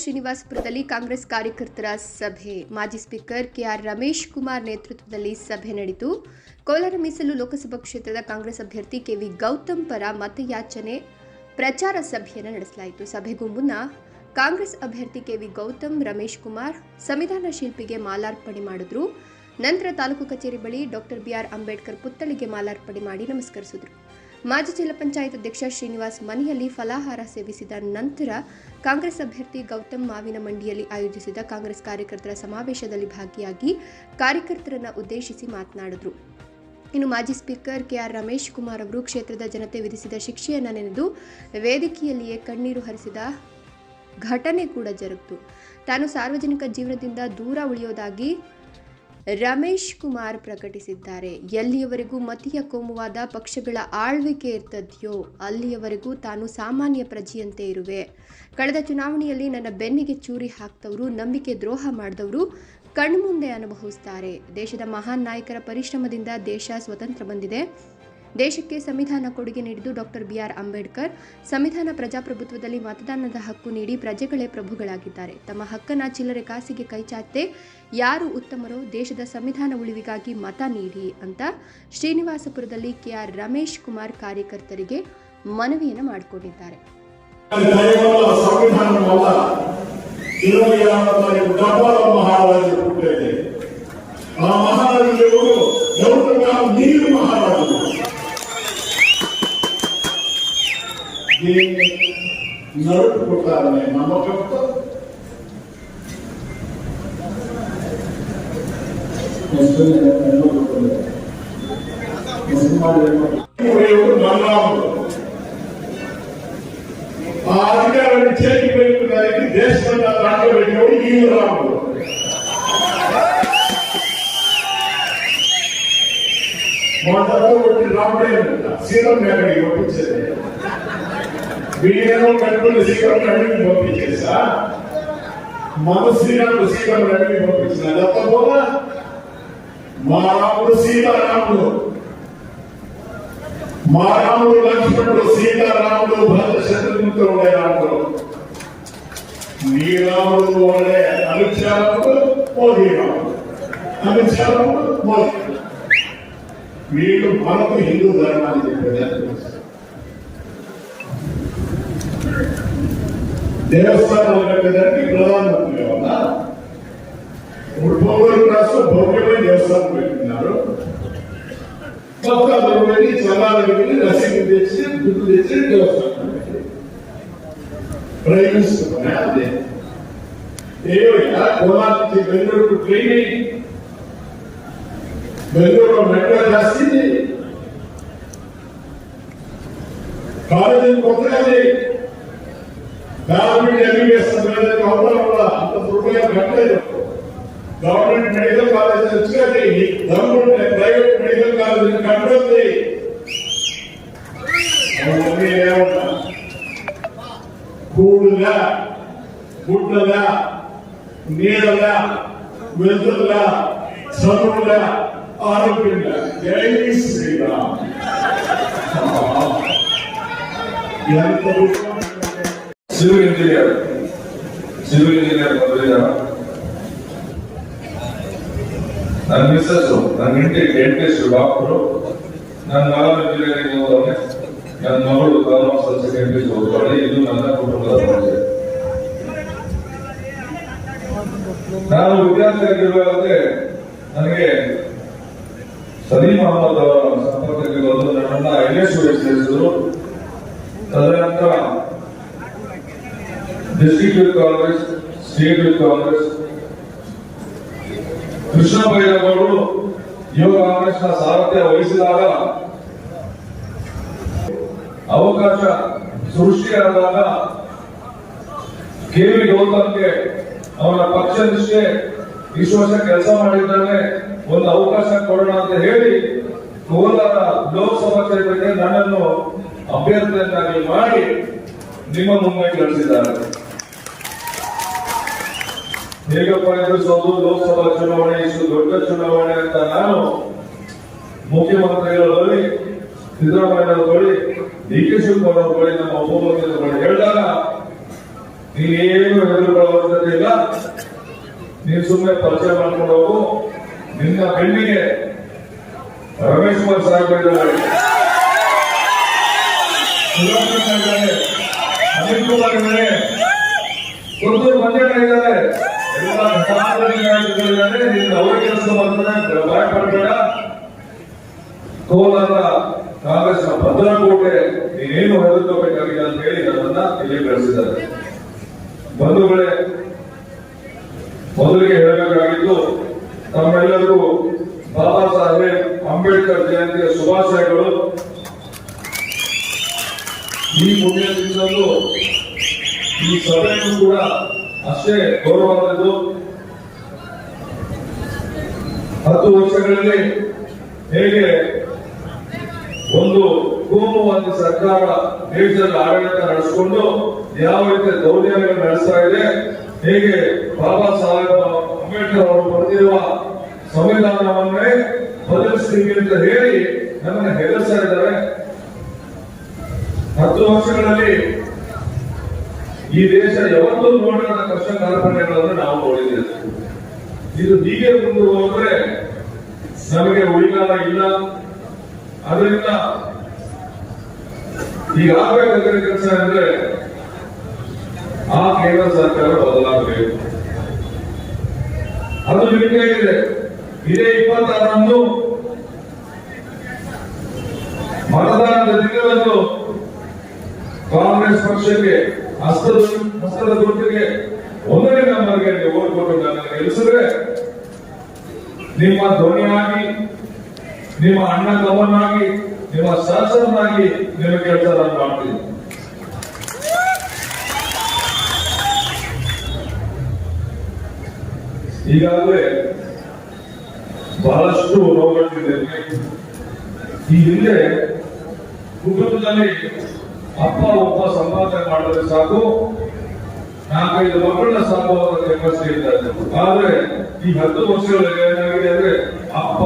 ಶ್ರೀನಿವಾಸಪುರದಲ್ಲಿ ಕಾಂಗ್ರೆಸ್ ಕಾರ್ಯಕರ್ತರ ಸಭೆ. ಮಾಜಿ ಸ್ಪೀಕರ್ ಕೆಆರ್ ರಮೇಶ್ ಕುಮಾರ್ ನೇತೃತ್ವದಲ್ಲಿ ಸಭೆ ನಡೆಯಿತು ಕೋಲಾರ ಮೀಸಲು ಲೋಕಸಭಾ ಕ್ಷೇತ್ರದ ಕಾಂಗ್ರೆಸ್ ಅಭ್ಯರ್ಥಿ ಕೆವಿ ಗೌತಮ್ ಪರ ಮತಯಾಚನೆ ಪ್ರಚಾರ ಸಭೆಯನ್ನು ನಡೆಸಲಾಯಿತು. ಸಭೆಗೂ ಮುನ್ನ ಕಾಂಗ್ರೆಸ್ ಅಭ್ಯರ್ಥಿ ಕೆವಿ ಗೌತಮ್, ರಮೇಶ್ ಕುಮಾರ್ ಸಂವಿಧಾನ ಶಿಲ್ಪಿಗೆ ಮಾಲಾರ್ಪಣೆ ಮಾಡಿದ್ರು. ನಂತರ ತಾಲೂಕು ಕಚೇರಿ ಬಳಿ ಡಾಕ್ಟರ್ ಬಿಆರ್ ಅಂಬೇಡ್ಕರ್ ಪುತ್ಥಳಿಗೆ ಮಾಲಾರ್ಪಣೆ ಮಾಡಿ ನಮಸ್ಕರಿಸಿದರು. ಮಾಜಿ ಜಿಲ್ಲಾ ಪಂಚಾಯತ್ ಅಧ್ಯಕ್ಷ ಶ್ರೀನಿವಾಸ್ ಮನೆಯಲ್ಲಿ ಫಲಾಹಾರ ಸೇವಿಸಿದ ನಂತರ ಕಾಂಗ್ರೆಸ್ ಅಭ್ಯರ್ಥಿ ಗೌತಮ್ ಮಾವಿನ ಮಂಡಿಯಲ್ಲಿ ಆಯೋಜಿಸಿದ ಕಾಂಗ್ರೆಸ್ ಕಾರ್ಯಕರ್ತರ ಸಮಾವೇಶದಲ್ಲಿ ಭಾಗಿಯಾಗಿ ಕಾರ್ಯಕರ್ತರನ್ನು ಉದ್ದೇಶಿಸಿ ಮಾತನಾಡಿದರು. ಇನ್ನು ಮಾಜಿ ಸ್ಪೀಕರ್ ಕೆಆರ್ ರಮೇಶ್ ಕುಮಾರ್ ಅವರು ಕ್ಷೇತ್ರದ ಜನತೆ ವಿಧಿಸಿದ ಶಿಕ್ಷೆಯನ್ನು ನೆನೆದು ವೇದಿಕೆಯಲ್ಲಿಯೇ ಕಣ್ಣೀರು ಹರಿಸಿದ ಘಟನೆ ಕೂಡ ಜರುಗಿತು. ತಾನು ಸಾರ್ವಜನಿಕ ಜೀವನದಿಂದ ದೂರ ಉಳಿಯೋದಾಗಿ ರಮೇಶ್ ಕುಮಾರ್ ಪ್ರಕಟಿಸಿದ್ದಾರೆ. ಎಲ್ಲಿಯವರೆಗೂ ಮತೀಯ ಕೋಮುವಾದ ಪಕ್ಷಗಳ ಆಳ್ವಿಕೆ ಇರ್ತದೆಯೋ ಅಲ್ಲಿಯವರೆಗೂ ತಾನು ಸಾಮಾನ್ಯ ಪ್ರಜೆಯಂತೆ ಇರುವೆ. ಕಳೆದ ಚುನಾವಣೆಯಲ್ಲಿ ನನ್ನ ಬೆನ್ನಿಗೆ ಚೂರಿ ಹಾಕ್ತವರು, ನಂಬಿಕೆ ದ್ರೋಹ ಮಾಡಿದವರು ಕಣ್ಮುಂದೆ ಅನುಭವಿಸ್ತಾರೆ. ದೇಶದ ಮಹಾನ್ ನಾಯಕರ ಪರಿಶ್ರಮದಿಂದ ದೇಶ ಸ್ವತಂತ್ರ ಬಂದಿದೆ. ದೇಶಕ್ಕೆ ಸಂವಿಧಾನ ಕೊಡುಗೆ ನೀಡಿದ್ದು ಡಾಕ್ಟರ್ ಬಿಆರ್ ಅಂಬೇಡ್ಕರ್. ಸಂವಿಧಾನ ಪ್ರಜಾಪ್ರಭುತ್ವದಲ್ಲಿ ಮತದಾನದ ಹಕ್ಕು ನೀಡಿ ಪ್ರಜೆಗಳೇ ಪ್ರಭುಗಳಾಗಿದ್ದಾರೆ. ತಮ್ಮ ಹಕ್ಕನ ಚಿಲ್ಲರೆ ಕಾಸಿಗೆ ಕೈಚಾತ್ತೆ ಯಾರು ಉತ್ತಮರೋ ದೇಶದ ಸಂವಿಧಾನ ಉಳಿವಿಗಾಗಿ ಮತ ನೀಡಿ ಅಂತ ಶ್ರೀನಿವಾಸಪುರದಲ್ಲಿ ಕೆಆರ್ ರಮೇಶ್ ಕುಮಾರ್ ಕಾರ್ಯಕರ್ತರಿಗೆ ಮನವಿಯನ್ನು ಮಾಡಿಕೊಂಡಿದ್ದಾರೆ. నరుపుకుంటారనే నమ్మకంతో ఆ అధికారాన్ని చేతికి పెట్టుకున్నారని దేశంలో దాంట్లో పెట్టినప్పుడు ఈ రాముడు మొదట్లో రాముడే సీరం ఎక్కడికి పంపించేది వీళ్ళను కట్టుకుని సీరం అడిగి పంపించేసా మన శ్రీరాముడు సీరం అడిగి పంపించిన తప్పకుండా మా రాముడు సీతారాముడు. మా రాముడు లక్ష్మణుడు సీతారాముడు భరత శత్రుఘ్నుడు ఉండే రాముడు నీ రాముడు ఒಳ್ಳೆ అమిత్ మోదీ రాముడు అనుచారముడు మోదీ వీళ్ళు మనకు హిందూ ధర్మాన్ని చెప్పారు దేవస్థానాలు కట్టేదానికి ప్రధానమంత్రి కావాలా ఇప్పుడు భౌగోళిక రాష్ట్రం భౌగోళిక దేవస్థానం పెట్టినారు మొత్తం వెళ్ళి చల్లారి వెళ్ళి రసీదు తెచ్చి గుడ్డు తెచ్చి దేవస్థానం ప్రయోగిస్తున్నా అదే. ఏమయ్యా కోలార్ నుంచి బెంగళూరు ట్రైన్ బెంగళూరు మెట్రో రాసింది కాలేజీ కొత్తగా గవర్నమెంట్ ఎంబీబీఎస్ అవసరం కూడా అంత దుర్గా కట్టలేదు గవర్నమెంట్ మెడికల్ కాలేజ్ వచ్చేది. గవర్నమెంట్ ప్రైవేట్ మెడికల్ కాలేజ్ కట్టొద్ది అవన్నీ కూడుగా గుడ్డగా నీడగా వెలుతురుగా చదువుగా ఆరోగ్యంగా? జై శ్రీరామ్. ఎంత ಸಿವಿಲ್ ಇಂಜಿನಿಯರ್ ಸಿವಿಲ್ ಇಂಜಿನಿಯರ್ ಬಂದಿದ್ದಾರ ನನ್ನ ಮಿಸ್ಸಸ್ ನನ್ನ ಹೆಂಡತಿ ಡೆಂಟಿಸ್ಟ್ ಡಾಕ್ಟರು ನನ್ನ ಮಗ ಇಂಜಿನಿಯರಿಂಗ್ ಓದೋನೆ ನನ್ನ ಮಗಳು ಕಾಮರ್ಸ್ ಸೆಕೆಂಡರಿ ಓದ್ತಾಳೆ ಇದು ನನ್ನ ಕುಟುಂಬದ ಪರಿಚಯ ನಾನು ವಿದ್ಯಾರ್ಥಿಯಾಗಿರುವಾಗಲೇ ನನಗೆ ಸಲೀಂ ಅಹಮದ್ ಅವರ ಸಂಪರ್ಕಕ್ಕೆ ಬಂದು ನನ್ನನ್ನ ಐ ಎಸ್ ಸೇರಿಸಿದ್ರು. ತದನಂತರ district with Congress, state with Congress. Krishna ಬೈರವರು ಯುವ ಕಾಂಗ್ರೆಸ್ನ ಸಾರಥ್ಯ ವಹಿಸಿದಾಗ ಅವಕಾಶ ಸೃಷ್ಟಿಯಾದಾಗ ಕೆ ವಿ ಗೌತಮ್ಗೆ ಅವನ ಪಕ್ಷ ನಿಷ್ಠೆ ಇಷ್ಟು ವರ್ಷ ಕೆಲಸ ಮಾಡಿದ್ದಾನೆ. ಒಂದು ಅವಕಾಶ ಕೊಡೋಣ ಅಂತ ಹೇಳಿ ಕೋಲಾರ ಲೋಕಸಭಾ ಕ್ಷೇತ್ರಕ್ಕೆ ನನ್ನನ್ನು ಅಭ್ಯರ್ಥಿಯನ್ನಾಗಿ ಮಾಡಿ ನಿಮ್ಮ ಮುಂಬೈ ಕಳಿಸಿದ್ದಾರೆ. ಹೇಗಪ್ಪ ಎದುರಿಸೋದು ಲೋಕಸಭಾ ಚುನಾವಣೆ, ಇಷ್ಟು ದೊಡ್ಡ ಚುನಾವಣೆ ಅಂತ ನಾನು ಮುಖ್ಯಮಂತ್ರಿಗಳ ಬಳಿ ಸಿದ್ದರಾಮಯ್ಯ ಬಳಿ, ಡಿ ಕೆ ಶಿವಕುಮಾರ್ ಬಳಿ ನಮ್ಮ ಉಪಮುಖ್ಯಮಂತ್ರಿಗಳು ಹೇಳಿದಾಗ ನೀವೇನು ಹೆದರುಗಳ ನೀನ್ ಸುಮ್ಮನೆ ಪರಿಚಯ ಮಾಡ್ಕೊಂಡು ನಿನ್ನ ಬೆನ್ನಿಗೆ ರಮೇಶ್ ಕುಮಾರ್ ಸಾಹೇಬ್ ಇದ್ದಾರೆ ಅನಿಲ್ ಕುಮಾರ್ ಇದ್ದಾರೆ ಪುತ್ತೂರು ಮಂಜಣ್ಣ ಇದ್ದಾರೆ ಅವ್ರ ಕೆಲಸ ಮಾಡ್ತಾರೆ ಭಯ ಪಡಬೇಡ ಕೋಲಾರ ಕಾಂಗ್ರೆಸ್ ಭದ್ರಕೋಟೆ ನೀನೇನು ಹೆದರ್ಕೋಬೇಕಾಗಿಲ್ಲ ಅಂತ ಹೇಳಿ ನನ್ನನ್ನ ಇಲ್ಲಿ ಕಳಿಸಿದ್ದಾರೆ ಬಂಧುಗಳೇ ಮೊದಲಿಗೆ ಹೇಳಬೇಕಾಗಿದ್ದು ತಮ್ಮೆಲ್ಲರಿಗೂ ಬಾಬಾ ಸಾಹೇಬ್ ಅಂಬೇಡ್ಕರ್ ಜಯಂತಿಯ ಶುಭಾಶಯಗಳು ಈ ಪುಣ್ಯದಿಂದಲೂ ಈ ಸಭೆಯನ್ನು ಕೂಡ ಅಷ್ಟೇ ಗೌರವದ್ದು ಹತ್ತು ವರ್ಷಗಳಲ್ಲಿ ಹೇಗೆ ಒಂದು ಕೋಮುವಾದಿ ಸರ್ಕಾರ ದೇಶದಲ್ಲಿ ಆಡಳಿತ ನಡೆಸಿಕೊಂಡು ಯಾವ ರೀತಿ ದೌರ್ಜನ್ಯಗಳು ನಡೆಸ್ತಾ ಇದೆ, ಹೇಗೆ ಬಾಬಾ ಸಾಹೇಬ್ ಅಂಬೇಡ್ಕರ್ ಅವರು ಬರೆದಿರುವ ಸಂವಿಧಾನವನ್ನೇ ಬದಲಿಸ್ತೀವಿ ಅಂತ ಹೇಳಿ ನಮ್ಮನ್ನು ಹೆದರ್ಸ್ತಾ ಇದ್ದಾರೆ. ಹತ್ತು ವರ್ಷಗಳಲ್ಲಿ ಈ ದೇಶ ಯಾವತ್ತೂ ನೋಡಿದ ಕಷ್ಟ ಕಾರ್ಪಣ್ಯಗಳನ್ನು ನಾವು ನೋಡಿದ್ದೇವೆ. ಇದು ಹೀಗೆ ಮುಂದೆ ಹೋದ್ರೆ ನಮಗೆ ಉಳಿಗಾಲ ಇಲ್ಲ. ಅದರಿಂದ ಈಗ ಆಗಬೇಕಾದ ಕೆಲಸ ಅಂದ್ರೆ ಆ ಕೇಂದ್ರ ಸರ್ಕಾರ ಬದಲಾಗಬೇಕು. ಅದು ನಿಮಗೆ ಇದೆ ಇದೇ ಇಪ್ಪತ್ತಾರರಂದು ಮತದಾನದ ದಿನದಂದು ಕಾಂಗ್ರೆಸ್ ಪಕ್ಷಕ್ಕೆ ಹಸ್ತದ ಹಸ್ತದ ಗುರುತಿಗೆ ಒಂದನೇ ನಂಬರ್ಗೆ ನೀವು ಓದ್ಕೊಂಡು ಕೊಟ್ಟು ನನ್ನನ್ನು ಗೆಲ್ಲಿಸಿದ್ರೆ ನಿಮ್ಮ ಧ್ವನಿಯಾಗಿ, ನಿಮ್ಮ ಅಣ್ಣ ತಮ್ಮನಾಗಿ ನಿಮ್ಮ ಸಹಸರನಾಗಿ ನಿಮ್ಮ ಕೆಲಸ ನಾನು ಮಾಡ್ತೀನಿ. ಈಗಾಗಲೇ ಬಹಳಷ್ಟು ರೋಗಗಳಿದೆ. ಈ ಹಿಂದೆ ಕುಟುಂಬದಲ್ಲಿ ಅಪ್ಪ, ಒಬ್ಬ ಸಂಪಾದನೆ ಮಾಡಿದ್ರೆ ಸಾಕು, ನಾಲ್ಕೈದು ಮಕ್ಕಳನ್ನ ಸಾಕುವಂತ ಕೆಪಾಸಿಟಿ ಇದ್ದಾರೆ ಆದ್ರೆ ಈ ಹತ್ತು ವರ್ಷಗಳಲ್ಲಿ ಏನಾಗಿದೆ ಅಂದ್ರೆ, ಅಪ್ಪ